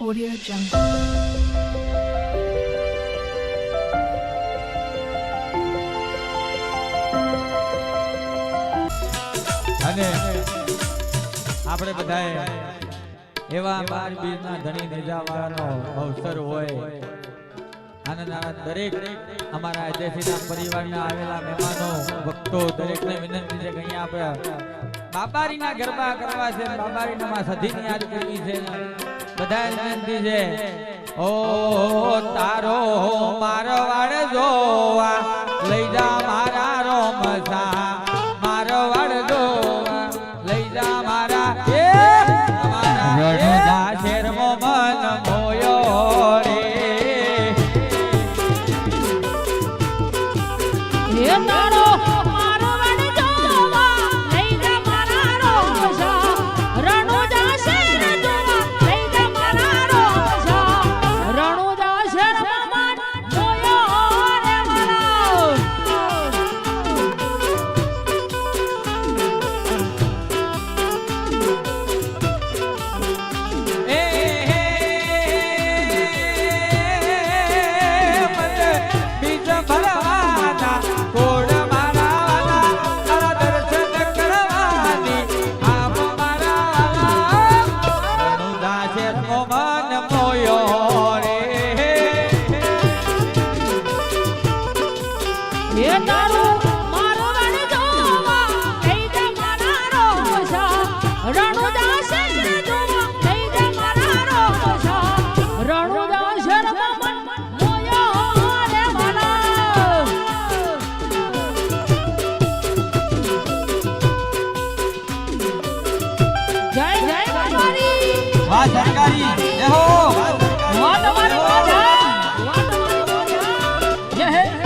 Audio Jungle. અને આપણે બધા એવા બાર બીજના ધણી ધજાવાનો અવસર હોય અને દરેક અમારા એજેસીના પરિવારના આવેલા મહેમાનો, ભક્તો, દરેકને વિનંતી છે કે અહીંયા આપણે બાબારીના ગરબા કરવા છે, બાબારીના સધીની યાદ કરવી છે બધા વિનંતી છે. ઓ તારો મારવાડ જોવા, લઈ જા મારા રોમસા મારવાડ જોવા, લઈ જા મારા એ है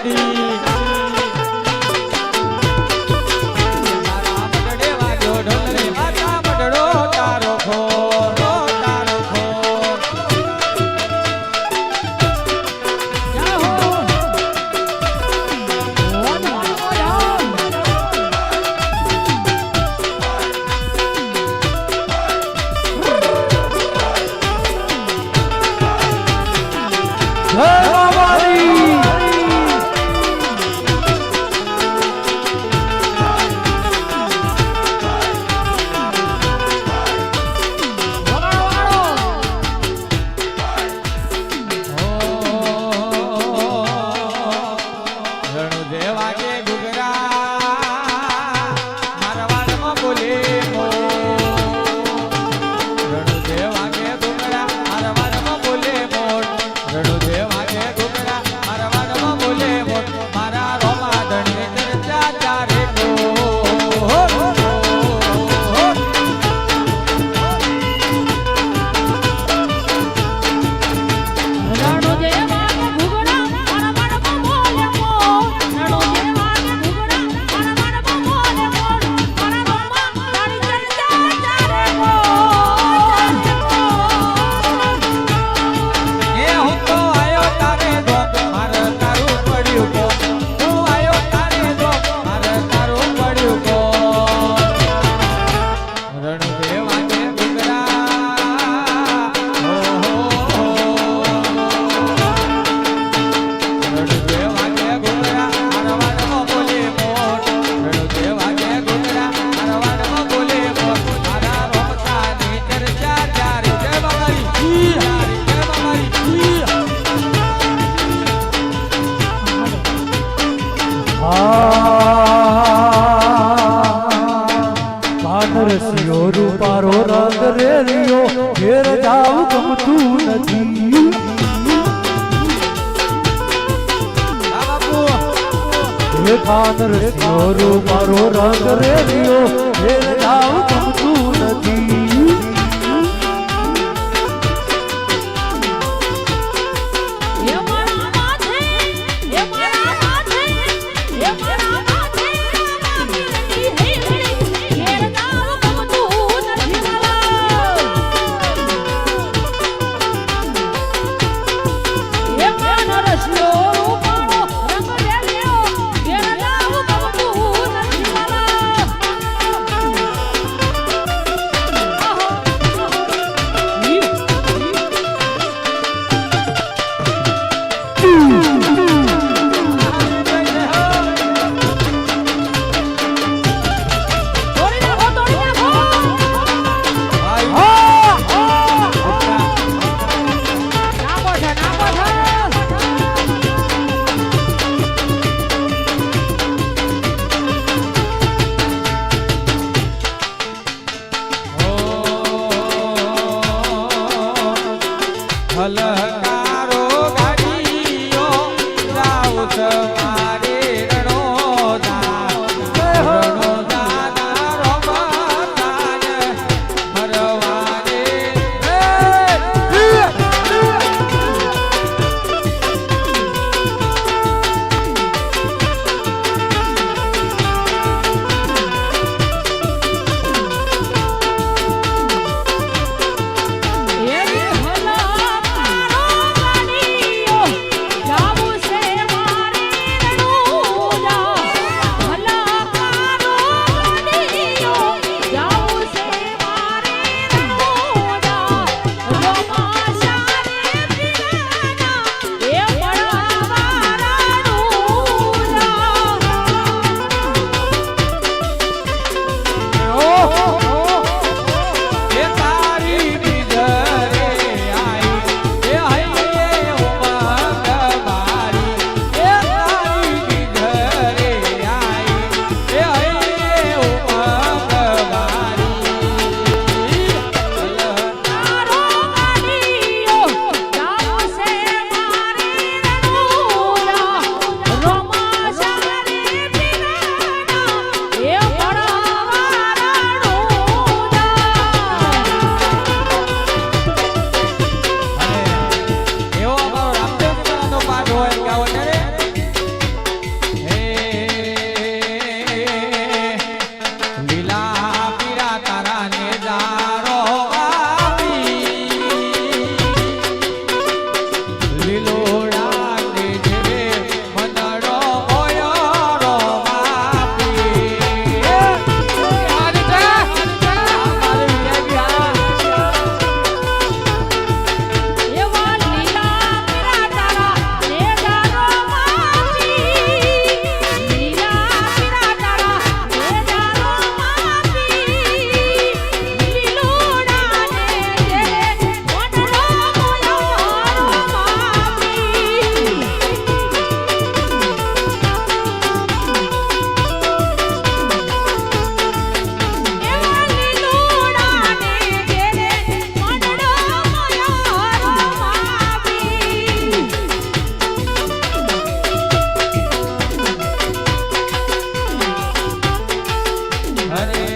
તારો રૂપારો રંગ हरे